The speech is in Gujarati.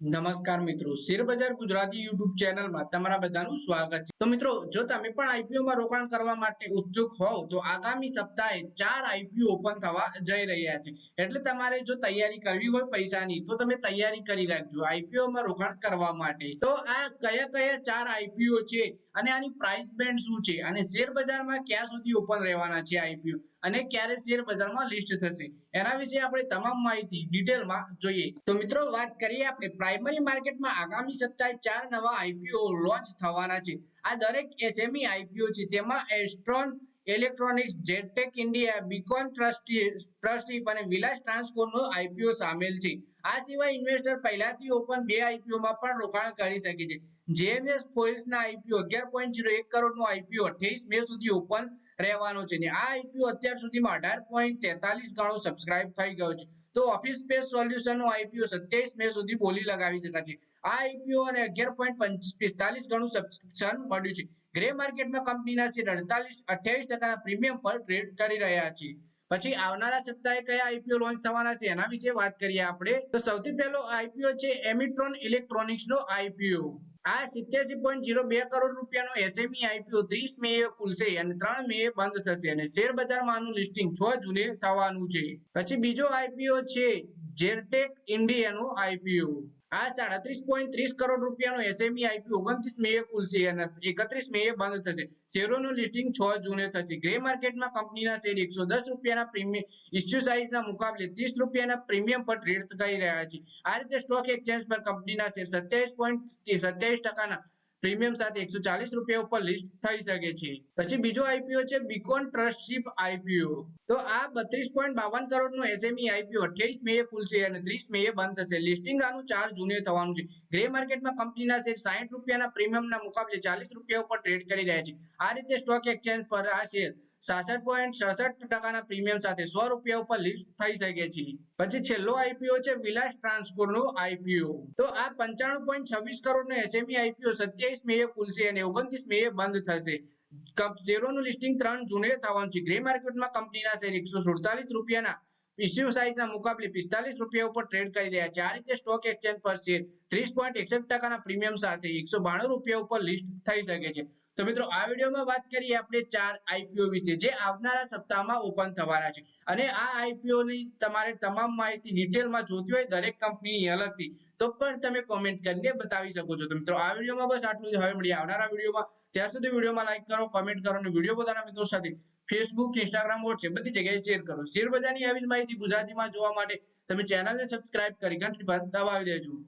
નમસ્કાર મિત્રો, શેર ગુજરાતી યુટ્યુબ ચેનલમાં તમારા બધાનું સ્વાગત છે. તો મિત્રો, જો તમે પણ આઈપીઓમાં રોકાણ કરવા માટે ઉત્સુક હોવ, તો આગામી સપ્તાહે ચાર આઈપીઓ ઓપન થવા જઈ રહ્યા છે. એટલે તમારે જો તૈયારી કરવી હોય પૈસાની, તો તમે તૈયારી કરી રાખજો આઈપીઓ માં રોકાણ કરવા માટે. તો આ કયા કયા ચાર આઈપીઓ છે અને આની પ્રાઇસ બેન્ડ શું છે? અને શેર બજારમાં ક્યાં સુધી ઓપન રહેવાના છે આઈપીઓ અને ક્યારે શેર બજારમાં લિસ્ટ થશે? એના વિશે આપણે તમામ માહિતી ડિટેલમાં જોઈએ. તો મિત્રો, વાત કરીએ આપણે પ્રાઇમરી માર્કેટમાં આગામી સપ્તાહે ચાર નવા આઈપીઓ લોન્ચ થવાના છે. આ દરેક એસએમઈ આઈપીઓ છે, તેમાં એસ્ટ્રોન ઇલેક્ટ્રોનિક્સ જેટેક ઇન્ડિયા બીકોન ટ્રસ્ટી ટ્રસ્ટીપ અને વિલાસ ટ્રાન્સકોનો આઈપીઓ સામેલ છે. આ સિવાય ઇન્વેસ્ટર પહેલાથી ઓપન બે આઈપીઓમાં પણ રોકાણ કરી શકે છે. જેએમએસ ફોઇલ્સના આઈપીઓ અગિયાર પોઈન્ટ જીરો એક કરોડનો આઈપીઓ અઠ્યાવીસ મે સુધી ઓપન રહેવાનો છે ને આ આઈપીઓ અત્યાર સુધીમાં અઢાર પોઈન્ટ તેતાલીસ ગણો સબસ્ક્રાઇબ થઈ ગયો છે. તો ઓફિસ સ્પેસ સોલ્યુશનનો આઈપીઓ સત્યાવીસ મે સુધી બોલી લગાવી શકાય છે. આ આઈપીઓ અને અગિયાર પોઈન્ટ પિસ્તાલીસ ગણું સબસ્ક્રિપ્શન મળ્યું છે. ગ્રે માર્કેટમાં કંપનીના શેર અડતાલીસ, અઠ્યાવીસ ટકાના પ્રીમિયમ પર ટ્રેડ કરી રહ્યા છે પછી આવનારા સપ્તાહે કયા આઈપીઓ લોન્ચ થવાના છે એના વિશે વાત કરીએ આપણે. તો સૌથી પહેલો આઈપીઓ છે એમિટ્રોન ઇલેક્ટ્રોનિક્સ નો આઈપીઓ આ સિત્યાસી પોઈન્ટ ઝીરો બે કરોડ રૂપિયાનો એસએમઈ આઈપીઓ ત્રીસ મે ખુલશે અને ત્રણ મે બંધ થશે અને શેર બજારમાં આનું લિસ્ટિંગ છ જૂને થવાનું છે. પછી બીજો આઈપીઓ છે જેરટેક ઇન્ડિયાનો આઈપીઓ આ સાડત્રીસ પોઈન્ટ ત્રીસ કરોડ રૂપિયાનો એસએમઈ આઈપીઓ ઓગણત્રીસ મે ખુલશે અને એકત્રીસ મે બંધ થશે. શેરોનું લિસ્ટિંગ છ જૂને થશે. ગ્રે માર્કેટમાં કંપનીના શેર એકસો દસ રૂપિયાના પ્રીમિયમ ઇસ્યુ સાઇઝના મુકાબલે ત્રીસ રૂપિયાના પ્રીમિયમ પર ટ્રેડ કરી રહ્યા છે. આ રીતે સ્ટોક એક્સચેન્જ પર કંપનીના શેર સત્યાવીસ પોઈન્ટ સત્યાવીસ ટકાના પ્રીમિયમ સાથે એકસો ચાલીસ રૂપિયા ઉપર લિસ્ટ થઈ શકે છે. પછી બીજો આઈપીઓ છે બીકોન ટ્રસ્ટશીપ આઈપીઓ તો આ બત્રીસ પોઈન્ટ બાવન કરોડનો એસએમઈ આઈપીઓ અઠ્યાવીસ મે ખુલશે અને ત્રીસ મે બંધ થશે. લિસ્ટિંગ આનું ચાર જૂને થવાનું છે. ગ્રે માર્કેટમાં કંપનીના શેર સાહીઠ રૂપિયાના પ્રીમિયમના મુકાબલે ચાલીસ રૂપિયા ઉપર ટ્રેડ કરી રહ્યા છે. આ રીતે સ્ટોક એક્સચેન્જ પર આ શેર સાસઠ પોઈન્ટ સડસઠ ટકાના પ્રીમિયમ સાથે સો રૂપિયા ઉપર લિસ્ટ થઈ શકે છે. પછી છેલ્લો આઈપીઓ છે વિલાસ ટ્રાન્સકોર નો આઈપીઓ તો આ પંચાણું પોઈન્ટ છવ્વીસ કરોડ નો એસએમઈ આઈપીઓ સત્યાવીસ મે ખુલશે અને ઓગણત્રીસ મે બંધ થશે. શેરોનું લિસ્ટિંગ ત્રણ જૂને થવાનું છે. ગ્રે માર્કેટમાં કંપનીના શેર એકસો સુડતાલીસ રૂપિયાના ઇસ્યુ સાઇઝના મુકાબલે પિસ્તાલીસ રૂપિયા ઉપર ટ્રેડ કરી રહ્યા છે. આ રીતે સ્ટોક એક્સચેન્જ પર શેર ત્રીસ પોઈન્ટ એકસઠ ટકાના પ્રીમિયમ સાથે એકસો બાણું રૂપિયા ઉપર લિસ્ટ થઈ શકે છે. તો મિત્રો, આ વિડીયોમાં વાત કરીએ આપણે ચાર આઈપીઓ વિશે, જે આવનારા સપ્તાહમાં ઓપન થવાના છે. અને આ આઈપીઓની તમારે તમામ માહિતી ડિટેલમાં જોતી હોય, દરેક કંપનીની અલગથી. તો પણ તમે કોમેન્ટ કરીને બતાવી શકો છો. તો મિત્રો, આ વિડીયોમાં બસ આટલું જ. હવે મળીએ આવનારા વિડીયોમાં. ત્યાં સુધી વિડીયોમાં લાઈક કરો કોમેન્ટ કરો અને વીડિયો પોતાના મિત્રો સાથે ફેસબુક ઇન્સ્ટાગ્રામ વોટ્સએપ બધી જગ્યાએ શેર કરો. શેર બજારની આવી માહિતી ગુજરાતીમાં જોવા માટે તમે ચેનલને સબસ્ક્રાઇબ કરી ઘંટી દબાવી દેજો.